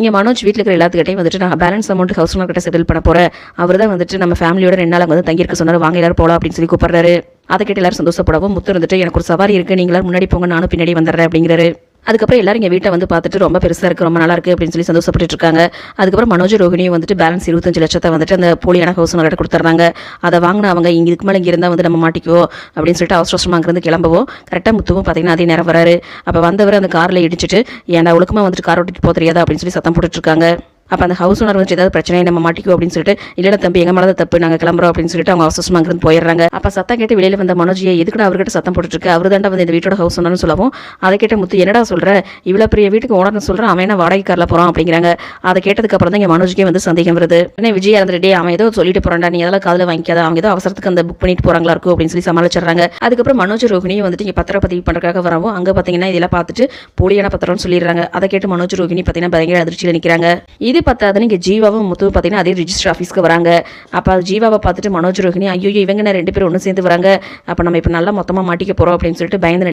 இங்கே மனோஜ் வீட்டில் இருக்கிற எல்லாத்துக்கிட்டையும் வந்துட்டு நான் பேலன்ஸ் அமௌண்ட் ஹவுஸ் ஓனர் கிட்ட செட்டில் பண்ண போகிறேன் அவர் தான் வந்துட்டு நம்ம ஃபேமிலியோட ரெண்டு நாள் வந்து தங்கியிருக்க சொன்னார். வாங்க எல்லாரும் போகலாம் அப்படின்னு சொல்லி கூப்பிட்றாரு. அதை கேட்டு எல்லாரும் சந்தோஷப்படவும் முத்து வந்துட்டு எனக்கு ஒரு சவாரி இருக்குது நீங்களாம் முன்னாடி போங்க. நானும் பின்னாடி வந்துடுறேன் அப்படிங்கிறாரு. அதுக்கப்புறம் எல்லாரும் எங்கள் வீட்டை வந்து பார்த்துட்டு ரொம்ப பெருசாக இருக்குது ரொம்ப நல்லா இருக்குது அப்படின்னு சொல்லி சந்தோஷப்பட்டு இருக்காங்க. அதுக்கப்புறம் மனோஜ் ரோகிணியும் வந்துட்டு பேலன்ஸ் இருபத்தஞ்சு லட்சத்தை வந்துட்டு அந்த போலியான ஹவுஸ் ஓனர்கிட்ட கொடுத்துட்றாங்க அதை வாங்கின அவங்க இங்கே இதுக்கு மேலே இங்கே இருந்தால் வந்து நம்ம மாட்டிக்குவோம் அப்படின்னு சொல்லிட்டு அவசர அவசரமாக அங்கேருந்து கிளம்புவோம். கரெக்டாக முத்துவும் பார்த்தீங்கன்னா அதே நேரம் வராரு. அப்போ வந்தவர் அந்த காரில் இடிச்சிட்டு ஏன்டா ஒழுக்கமாக வந்துட்டு கார் ஓட்டிட்டு போக தெரியாதா? அப்படின்னு சொல்லி சத்தம் போட்டுட்ருக்காங்க அப்போ அந்த ஹவுஸ் ஓனர் வந்து ஏதாவது பிரச்சனை நம்ம மாட்டிக்கும் அப்படின்னு சொல்லிட்டு இல்லைடா தம்பி எங்க மேலே தப்பு நாங்கள் கிளம்புறோம் அப்படின்னு சொல்லிட்டு அவங்க அவசரமாக இருந்து போயிடுறாங்க. அப்போ சத்தம் கேட்டு வெளியில் வந்த மனோஜியை எதுக்குடா அவர்கிட்ட சத்தம் போட்டுருக்கு அவர் தாண்டா வந்து இந்த வீட்டோட ஹவுஸ் ஓனர்னு சொல்லவும் அதை கேட்ட முத்து என்னடா சொல்கிற இவ்வளோ பெரிய வீட்டுக்கு ஓனர்னு சொல்கிறேன் அவன் என்ன வாடகை காரில் போகிறான் அப்படிங்கிறாங்க. அதை கேட்டதுக்கு அப்புறம் தான் இங்கே மனோஜிக்கே வந்து சந்தேகம் வருது. என்ன விஜய் இறந்துட்டு அவன் ஏதோ சொல்லிட்டு போறான்டா நீ அதெல்லாம் காதில் வாங்கிக்காத. அவங்க ஏதோ அவசரத்துக்கு அந்த புக் பண்ணிட்டு போகிறாங்களா இருக்கும்? அப்படின்னு சொல்லி சமாளிச்சிடுறாங்க. அதுக்கப்புறம் மனோஜ் ரோகிணியும் வந்துட்டு இங்கே பத்திரப்பதிவு பண்ணுறதுக்காக வரவும் அங்கே பார்த்தீங்கன்னா இதெல்லாம் பார்த்துட்டு போலியான பத்திரம்னு சொல்லிடுறாங்க. அதை கேட்டு மனோஜ் ரோகிணி பார்த்தீங்கன்னா பயங்கர அதிர்ச்சியில் நிற்கிறாங்க இது பார்த்தாதுன்னு இங்கே ஜீவாவும் முத்து பார்த்தீங்கன்னா அதே ரிஜிஸ்டர் ஆஃபீஸ்க்கு வராங்க. அப்போ ஜீவாவை பார்த்துட்டு மனோஜ் ரோஹினி ஐயோ இவங்க ரெண்டு பேரும் ஒன்று சேர்ந்து வராங்க. அப்போ நம்ம இப்போ நல்லா மொத்தமாக மாட்டிக்க போகிறோம் அப்படின்னு சொல்லிட்டு பயந்து